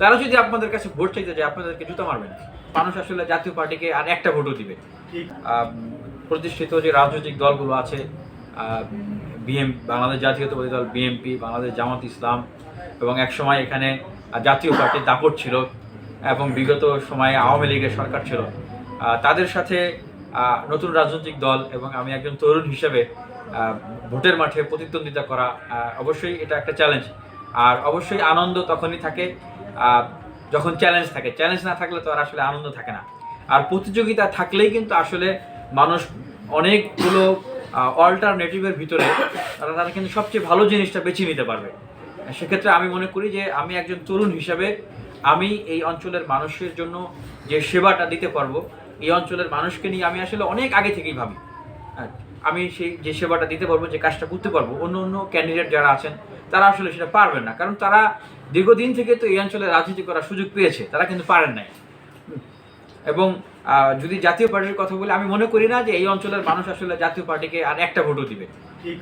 তারা যদি আপনাদের কাছে ভোট চাইতে যায় আপনাদেরকে জুতা মারবেন মানুষ আসলে জাতীয় পার্টিকে আর একটা ভোটও দিবে প্রতিষ্ঠিত যে রাজনৈতিক দলগুলো আছে বিএম বাংলাদেশ জাতীয়তাবাদী দল বিএমপি বাংলাদেশ জামাত ইসলাম এবং একসময় এখানে জাতীয় পার্টির দাপট ছিল এবং বিগত সময়ে আওয়ামী লীগের সরকার ছিল। তাদের সাথে নতুন রাজনৈতিক দল এবং আমি একজন তরুণ হিসেবে ভোটের মাঠে প্রতিদ্বন্দ্বিতা করা অবশ্যই এটা একটা চ্যালেঞ্জ আর অবশ্যই আনন্দ তখনই থাকে যখন চ্যালেঞ্জ থাকে চ্যালেঞ্জ না থাকলে তো আর আসলে আনন্দ থাকে না। আর প্রতিযোগিতা থাকলেই কিন্তু আসলে মানুষ অনেকগুলো অল্টারনেটিভের ভিতরে তারা তারা কিন্তু সবচেয়ে ভালো জিনিসটা বেছে নিতে পারবে। সেক্ষেত্রে আমি মনে করি যে আমি একজন তরুণ হিসাবে আমি এই অঞ্চলের মানুষের জন্য যে সেবাটা দিতে পারব এই অঞ্চলের মানুষকে নিয়ে আমি আসলে অনেক আগে থেকেই ভাবি। হ্যাঁ, আমি সেই যে সেবাটা দিতে পারব, যে কাজটা করতে পারব, অন্য অন্য ক্যান্ডিডেট যারা আছেন, তারা আসলে সেটা পারবেন না। কারণ তারা দীর্ঘদিন থেকে তো এই অঞ্চলে রাজনীতি করার সুযোগ পেয়েছে, তারা কিন্তু পারেন নাই। এবং যদি জাতীয় পার্টির কথা বলি, আমি মনে করি না যে এই অঞ্চলের মানুষ আসলে জাতীয় পার্টিকে আর একটা ভোটও দিবে।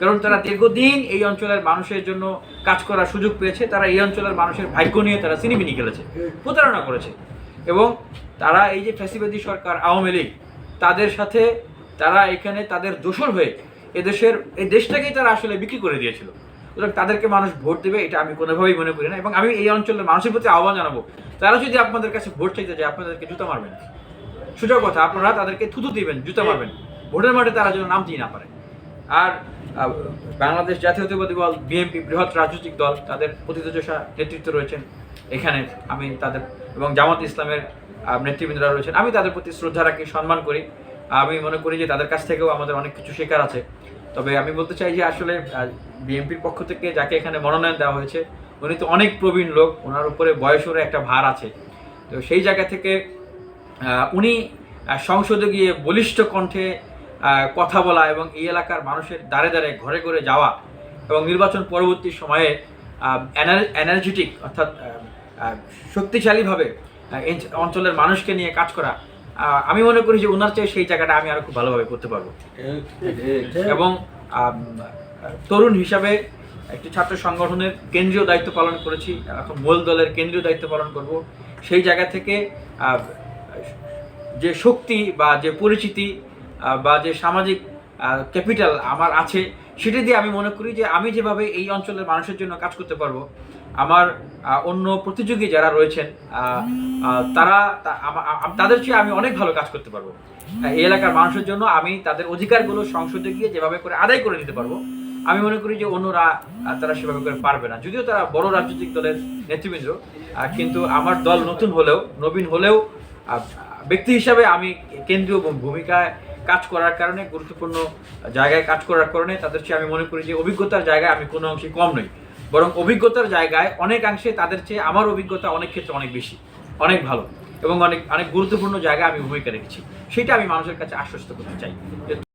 কারণ তারা দীর্ঘদিন এই অঞ্চলের মানুষের জন্য কাজ করার সুযোগ পেয়েছে, তারা এই অঞ্চলের মানুষের ভাগ্য নিয়ে তারা সিনেমিনি খেলেছে, প্রতারণা করেছে। এবং তারা এই যে ফ্যাসিবাদী সরকার, আওয়ামী লীগ, তাদের সাথে তারা এখানে তাদের দোষর হয়ে এদেশের, এই দেশটাকেই তারা আসলে বিক্রি করে দিয়েছিল। সুতরাং তাদেরকে মানুষ ভোট দেবে, এটা আমি কোনোভাবেই মনে করি না। এবং আমি এই অঞ্চলের মানুষের প্রতি আহ্বান জানাব, তারা যদি আপনাদের কাছে ভোট চাইতে যায়, আপনাদেরকে জুতা মারবেন সোজা কথা, আপনারা তাদেরকে থুতু দিবেন, জুতা মারবেন। ভোটের মাঠে তারা যেন নামতেই না পারে। আর বাংলাদেশ জাতীয়তাবাদী দল, বিএনপি, বৃহৎ রাজনৈতিক দল, তাদের প্রতিযোজা নেতৃত্ব রয়েছেন। এখানে আমি তাদের এবং জামাত ইসলামের নেতৃবৃন্দরা রয়েছেন। আমি তাদের প্রতি শ্রদ্ধা রাখি, সম্মান করি। আমি মনে করি যে তাদের কাছ থেকেও আমাদের অনেক কিছু শেখার আছে। তবে আমি বলতে চাই যে আসলে বিএনপির পক্ষ থেকে যাকে এখানে মনোনয়ন দেওয়া হয়েছে, উনি তো অনেক প্রবীণ লোক, ওনার উপরে বয়সেরও একটা ভার আছে। তো সেই জায়গা থেকে উনি সংসদে গিয়ে বলিষ্ঠ কণ্ঠে কথা বলা এবং এই এলাকার মানুষের দ্বারে দ্বারে ঘরে ঘরে যাওয়া এবং নির্বাচন পরবর্তী সময়ে এনার্জেটিক অর্থাৎ শক্তিশালীভাবে অঞ্চলের মানুষকে নিয়ে কাজ করা আমি মনে করি যে ওনার চেয়ে সেই জায়গাটা আমি আরও খুব ভালোভাবে করতে পারব। এবং তরুণ হিসাবে একটি ছাত্র সংগঠনের কেন্দ্রীয় দায়িত্ব পালন করেছি, এখন মূল দলের কেন্দ্রীয় দায়িত্ব পালন করব। সেই জায়গা থেকে যে শক্তি বা যে পরিচিতি বা যে সামাজিক ক্যাপিটাল আমার আছে, সেটা দিয়ে আমি মনে করি যে আমি যেভাবে এই অঞ্চলের মানুষের জন্য কাজ করতে পারব আমার অন্য প্রতিযোগী যারা রয়েছেন তারা তাদের চেয়ে আমি অনেক ভালো কাজ করতে পারব। এই এলাকার মানুষের জন্য আমি তাদের অধিকারগুলো সংসদে গিয়ে যেভাবে করে আদায় করে দিতে পারব, আমি মনে করি যে অন্যরা তারা সেভাবে করে পারবে না। যদিও তারা বড় রাজনৈতিক দলের নেতৃবৃন্দ কিন্তু আমার দল নতুন হলেও, নবীন হলেও ব্যক্তি হিসাবে আমি কেন্দ্রীয় ভূমিকায় কাজ করার কারণে, গুরুত্বপূর্ণ জায়গায় কাজ করার কারণে তাদের চেয়ে আমি মনে করি যে অভিজ্ঞতার জায়গায় আমি কোনো অংশে কম নই। বরং অভিজ্ঞতার জায়গায় অনেকাংশে তাদের চেয়ে আমার অভিজ্ঞতা অনেক ক্ষেত্রে অনেক বেশি, অনেক ভালো এবং অনেক অনেক গুরুত্বপূর্ণ জায়গায় আমি ভূমিকা রেখেছি। সেটা আমি মানুষের কাছে আশ্বস্ত করতে চাই।